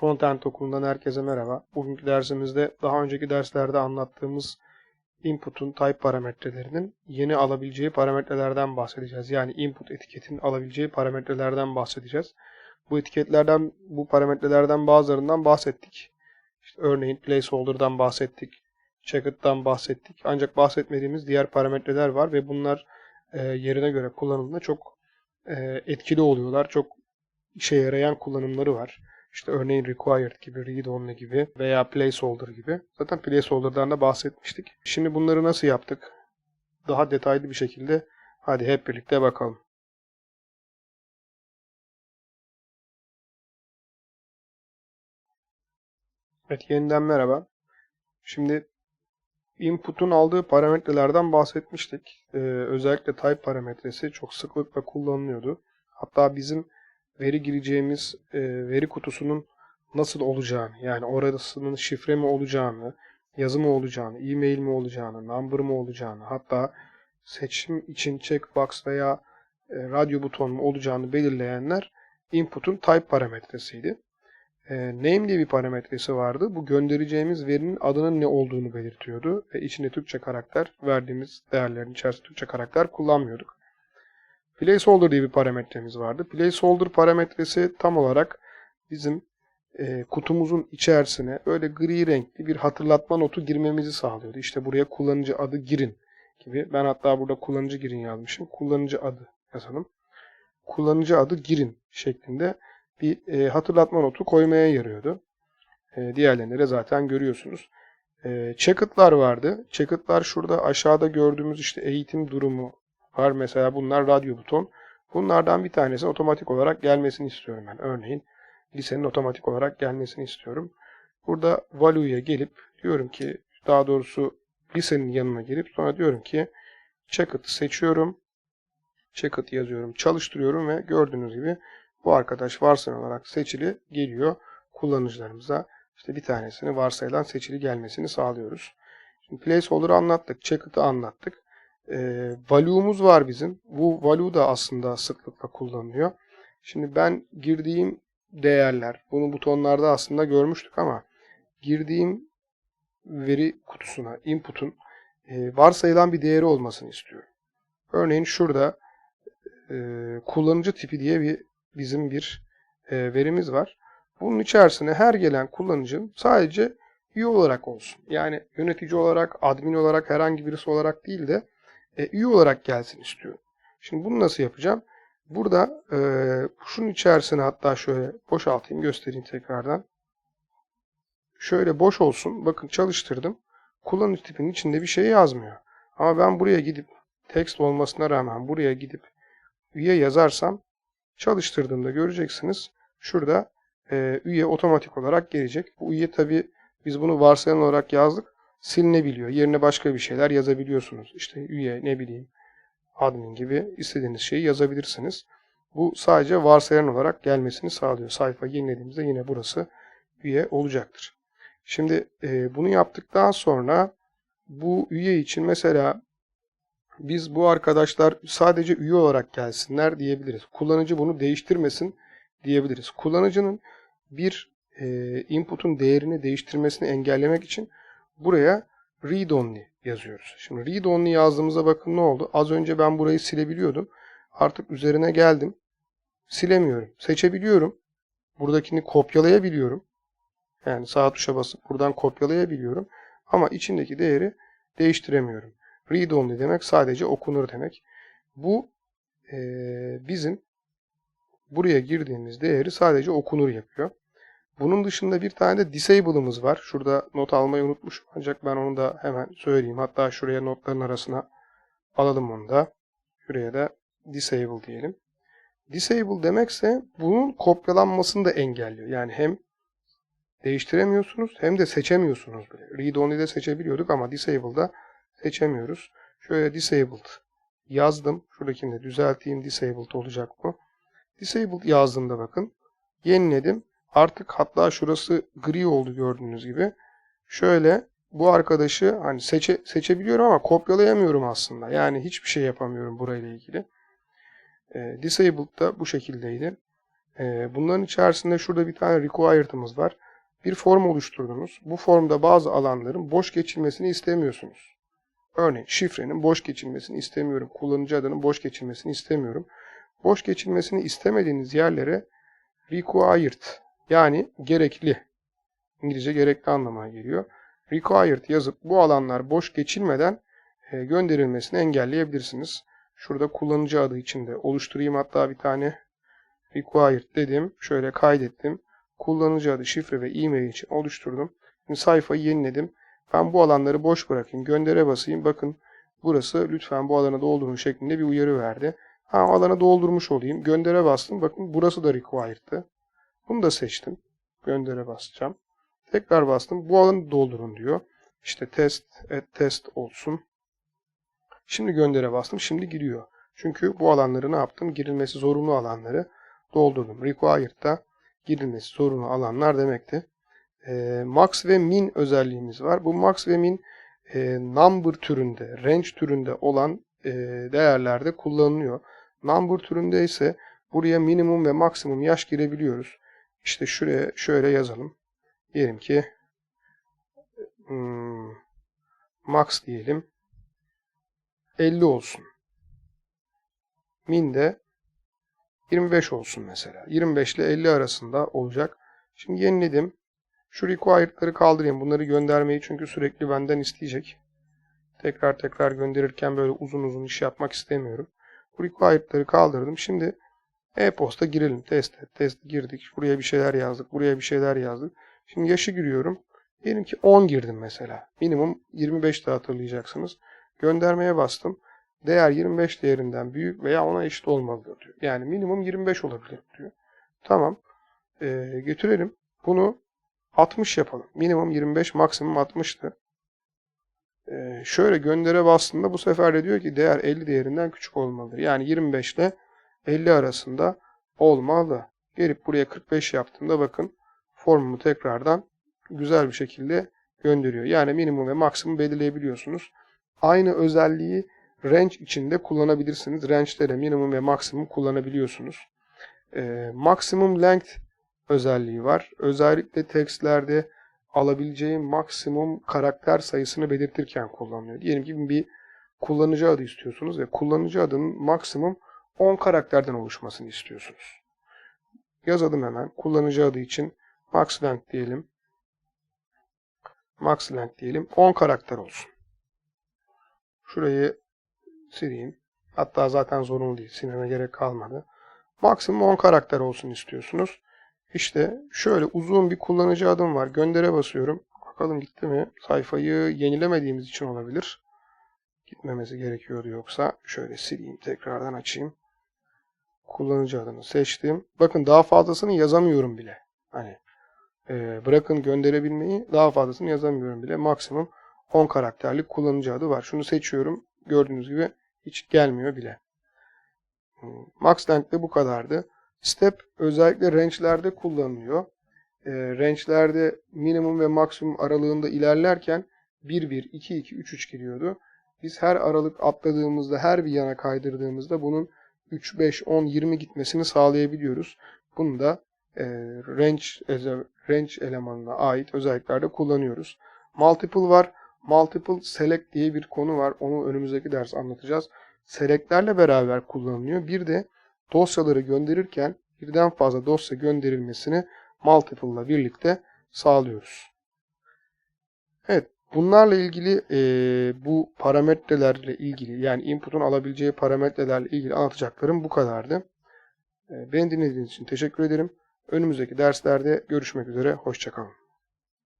Frontend okulundan herkese merhaba. Bugünkü dersimizde daha önceki derslerde anlattığımız input'un type parametrelerinin yeni alabileceği parametrelerden bahsedeceğiz. Yani input etiketin alabileceği parametrelerden bahsedeceğiz. Bu etiketlerden, bu parametrelerden bazılarından bahsettik. İşte örneğin placeholder'dan bahsettik, checked'dan bahsettik. Ancak bahsetmediğimiz diğer parametreler var ve bunlar e, yerine göre kullanıldığında çok e, etkili oluyorlar. Çok işe yarayan kullanımları var. İşte örneğin required gibi, read only gibi veya placeholder gibi. Zaten placeholder'dan da bahsetmiştik. Şimdi bunları nasıl yaptık? Daha detaylı bir şekilde hadi hep birlikte bakalım. Evet yeniden merhaba. Şimdi input'un aldığı parametrelerden bahsetmiştik. Ee, özellikle type parametresi çok sıklıkla kullanılıyordu. Hatta bizim veri gireceğimiz e, veri kutusunun nasıl olacağını, yani orasının şifre mi olacağını, yazı mı olacağını, e-mail mi olacağını, number mı olacağını, hatta seçim için checkbox veya e, radyo buton mu olacağını belirleyenler input'un type parametresiydi. E, name diye bir parametresi vardı. Bu göndereceğimiz verinin adının ne olduğunu belirtiyordu ve içinde Türkçe karakter verdiğimiz değerlerin içerisinde Türkçe karakter kullanmıyorduk. Placeholder diye bir parametremiz vardı. Placeholder parametresi tam olarak bizim e, kutumuzun içerisine öyle gri renkli bir hatırlatma notu girmemizi sağlıyordu. İşte buraya kullanıcı adı girin gibi. Ben hatta burada kullanıcı girin yazmışım. Kullanıcı adı yazalım. Kullanıcı adı girin şeklinde bir e, hatırlatma notu koymaya yarıyordu. E, diğerlerini de zaten görüyorsunuz. E, checked'lar vardı. Checked'lar şurada aşağıda gördüğümüz işte eğitim durumu var. Mesela bunlar radyo buton. Bunlardan bir tanesi otomatik olarak gelmesini istiyorum ben. Örneğin lisenin otomatik olarak gelmesini istiyorum. Burada value'ya gelip diyorum ki daha doğrusu lisenin yanına gelip sonra diyorum ki checked seçiyorum. Checked yazıyorum, çalıştırıyorum ve gördüğünüz gibi bu arkadaş varsayılan olarak seçili geliyor kullanıcılarımıza. İşte bir tanesini varsayılan seçili gelmesini sağlıyoruz. Şimdi placeholder'ı anlattık, checked'ı anlattık. E, value'muz var bizim. Bu value da aslında sıklıkla kullanılıyor. Şimdi ben girdiğim değerler, bunu butonlarda aslında görmüştük ama girdiğim veri kutusuna, input'un e, varsayılan bir değeri olmasını istiyorum. Örneğin şurada e, kullanıcı tipi diye bir bizim bir e, verimiz var. Bunun içerisine her gelen kullanıcının sadece üye olarak olsun. Yani yönetici olarak, admin olarak, herhangi birisi olarak değil de e, üye olarak gelsin istiyorum. Şimdi bunu nasıl yapacağım? Burada e, şunun içerisine hatta şöyle boşaltayım göstereyim tekrardan. Şöyle boş olsun. Bakın çalıştırdım. Kullanıcı tipinin içinde bir şey yazmıyor. Ama ben buraya gidip text olmasına rağmen buraya gidip üye yazarsam çalıştırdığımda göreceksiniz. Şurada e, üye otomatik olarak gelecek. Bu üye tabi biz bunu varsayılan olarak yazdık. Silinebiliyor. Yerine başka bir şeyler yazabiliyorsunuz. İşte üye ne bileyim admin gibi istediğiniz şeyi yazabilirsiniz. Bu sadece varsayılan olarak gelmesini sağlıyor. Sayfa yenilediğimizde yine burası üye olacaktır. Şimdi e, bunu yaptıktan sonra bu üye için mesela biz bu arkadaşlar sadece üye olarak gelsinler diyebiliriz. Kullanıcı bunu değiştirmesin diyebiliriz. Kullanıcının bir e, input'un değerini değiştirmesini engellemek için buraya read only yazıyoruz. Şimdi read only yazdığımızda bakın ne oldu? Az önce ben burayı silebiliyordum. Artık üzerine geldim. Silemiyorum. Seçebiliyorum. Buradakini kopyalayabiliyorum. Yani sağ tuşa basıp buradan kopyalayabiliyorum. Ama içindeki değeri değiştiremiyorum. Read only demek sadece okunur demek. Bu e, bizim buraya girdiğimiz değeri sadece okunur yapıyor. Bunun dışında bir tane de disable'ımız var. Şurada not almayı unutmuşum ancak ben onu da hemen söyleyeyim. Hatta şuraya notların arasına alalım onu da. Şuraya da disable diyelim. Disable demekse bunun kopyalanmasını da engelliyor. Yani hem değiştiremiyorsunuz hem de seçemiyorsunuz bile. Read only'de seçebiliyorduk ama disable'da seçemiyoruz. Şöyle disabled yazdım. Şuradakini de düzelteyim. Disabled olacak bu. Disabled yazdığımda bakın. Yeniledim. Artık hatta şurası gri oldu gördüğünüz gibi. Şöyle bu arkadaşı hani seçe, seçebiliyorum ama kopyalayamıyorum aslında. Yani hiçbir şey yapamıyorum burayla ilgili. E, disabled da bu şekildeydi. Ee, bunların içerisinde şurada bir tane required'ımız var. Bir form oluşturdunuz. Bu formda bazı alanların boş geçilmesini istemiyorsunuz. Örneğin şifrenin boş geçilmesini istemiyorum. Kullanıcı adının boş geçilmesini istemiyorum. Boş geçilmesini istemediğiniz yerlere required yani gerekli İngilizce gerekli anlamına geliyor. Required yazıp bu alanlar boş geçilmeden e, gönderilmesini engelleyebilirsiniz. Şurada kullanıcı adı içinde oluşturayım hatta bir tane required dedim. Şöyle kaydettim. Kullanıcı adı, şifre ve e-mail için oluşturdum. Şimdi sayfayı yeniledim. Ben bu alanları boş bırakayım. Göndere basayım. Bakın burası lütfen bu alanı doldurun şeklinde bir uyarı verdi. Ha alanı doldurmuş olayım. Göndere bastım. Bakın burası da required'tı. Bunu da seçtim. Göndere basacağım. Tekrar bastım. Bu alanı doldurun diyor. İşte test et test olsun. Şimdi göndere bastım. Şimdi giriyor. Çünkü bu alanları ne yaptım? Girilmesi zorunlu alanları doldurdum. Required'da girilmesi zorunlu alanlar demekti. E, max ve min özelliğimiz var. Bu max ve min e, number türünde, range türünde olan e, değerlerde kullanılıyor. Number türünde ise buraya minimum ve maksimum yaş girebiliyoruz. İşte şuraya şöyle yazalım. Diyelim ki hmm, max diyelim 50 olsun. Min de 25 olsun mesela. 25 ile 50 arasında olacak. Şimdi yeniledim. Şu required'ları kaldırayım. Bunları göndermeyi çünkü sürekli benden isteyecek. Tekrar tekrar gönderirken böyle uzun uzun iş yapmak istemiyorum. Bu required'ları kaldırdım. Şimdi e-posta girelim. Test et. Test girdik. Buraya bir şeyler yazdık. Buraya bir şeyler yazdık. Şimdi yaşı giriyorum. Diyelim ki 10 girdim mesela. Minimum 25 de hatırlayacaksınız. Göndermeye bastım. Değer 25 değerinden büyük veya ona eşit olmalıdır diyor. Yani minimum 25 olabilir diyor. Tamam. Ee, götürelim. Bunu 60 yapalım. Minimum 25, maksimum 60'tı. Ee, şöyle göndere bastığında bu sefer de diyor ki değer 50 değerinden küçük olmalıdır. Yani 25 ile 50 arasında olmalı. Gelip buraya 45 yaptığımda bakın formumu tekrardan güzel bir şekilde gönderiyor. Yani minimum ve maksimum belirleyebiliyorsunuz. Aynı özelliği range içinde kullanabilirsiniz. Range'de de minimum ve maksimum kullanabiliyorsunuz. Ee, maximum length özelliği var. Özellikle tekstlerde alabileceğim maksimum karakter sayısını belirtirken kullanılıyor. Diyelim ki bir kullanıcı adı istiyorsunuz ve kullanıcı adının maksimum 10 karakterden oluşmasını istiyorsunuz. Yazalım hemen. Kullanıcı adı için max length diyelim. Max length diyelim. 10 karakter olsun. Şurayı sileyim. Hatta zaten zorunlu değil. Silmeme gerek kalmadı. Maksimum 10 karakter olsun istiyorsunuz. İşte şöyle uzun bir kullanıcı adım var. Göndere basıyorum. Bakalım gitti mi? Sayfayı yenilemediğimiz için olabilir. Gitmemesi gerekiyordu yoksa. Şöyle sileyim. Tekrardan açayım. Kullanıcı adını seçtim. Bakın daha fazlasını yazamıyorum bile. Hani e, bırakın gönderebilmeyi daha fazlasını yazamıyorum bile. Maksimum 10 karakterlik kullanıcı adı var. Şunu seçiyorum. Gördüğünüz gibi hiç gelmiyor bile. Max length de bu kadardı. Step özellikle range'lerde kullanılıyor. E, range'lerde minimum ve maksimum aralığında ilerlerken 1 1 2 2 3 3 giriyordu. Biz her aralık atladığımızda, her bir yana kaydırdığımızda bunun 3 5 10 20 gitmesini sağlayabiliyoruz. Bunu da e, range range elemanına ait özelliklerde kullanıyoruz. Multiple var. Multiple select diye bir konu var. Onu önümüzdeki ders anlatacağız. Select'lerle beraber kullanılıyor. Bir de dosyaları gönderirken birden fazla dosya gönderilmesini multiple ile birlikte sağlıyoruz. Evet, bunlarla ilgili e, bu parametrelerle ilgili yani input'un alabileceği parametrelerle ilgili anlatacaklarım bu kadardı. E, beni dinlediğiniz için teşekkür ederim. Önümüzdeki derslerde görüşmek üzere. Hoşçakalın.